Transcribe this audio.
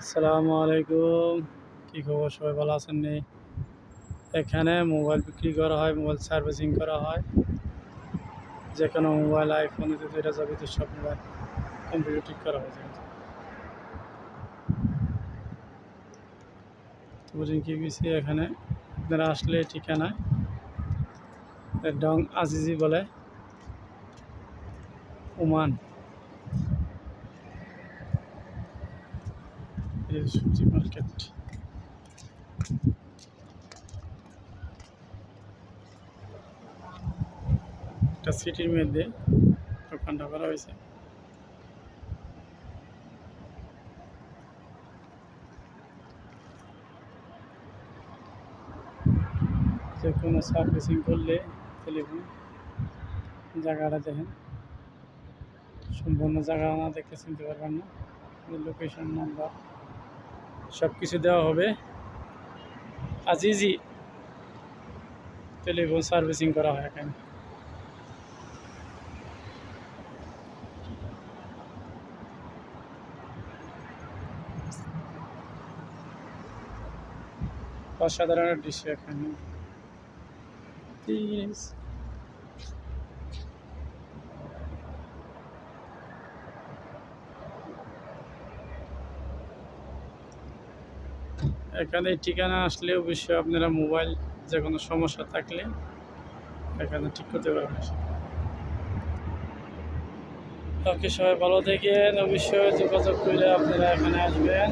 আসসালামু আলাইকুম। কী খবর? সবাই ভালো আছেন নি? এখানে মোবাইল বিক্রি করা হয়, মোবাইল সার্ভিসিং করা হয়। যে কোনো মোবাইল আইফোন এতে দুইটা যাবিত সব মোবাইল কম্পিউটার ঠিক করা হয় বুঝুন কি গেছি এখানে? আপনারা আসলে ঠিকানায় ডং আজিজি বলে, ওমান। এই সবজি মার্কেট একটা সিটির মধ্যে দোকানটা করা হয়েছে যে কোনো সার্ভিসিং করলে টেলিফোন জায়গাটা দেখেন সম্পূর্ণ জায়গা না দেখতে চিনতে পারবেন না লোকেশন নাম্বার সব কিছু দেওয়া হবে। আজিজি টেলিফোন সার্ভিসিং করা হয় এখানে। অসাধারণ দৃশ্য এখানে। Please. এখানে ঠিকানা আসলে অবশ্যই আপনারা মোবাইল যে কোনো সমস্যা থাকলে এখানে ঠিক করতে পারবেন। ওকে, সবাই ভালো থাকেন। অবশ্যই যোগাযোগ করলে আপনারা এখানে আসবেন।